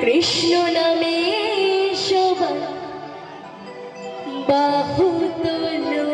কৃষ্ণ নামে সবাই বাহু তোলো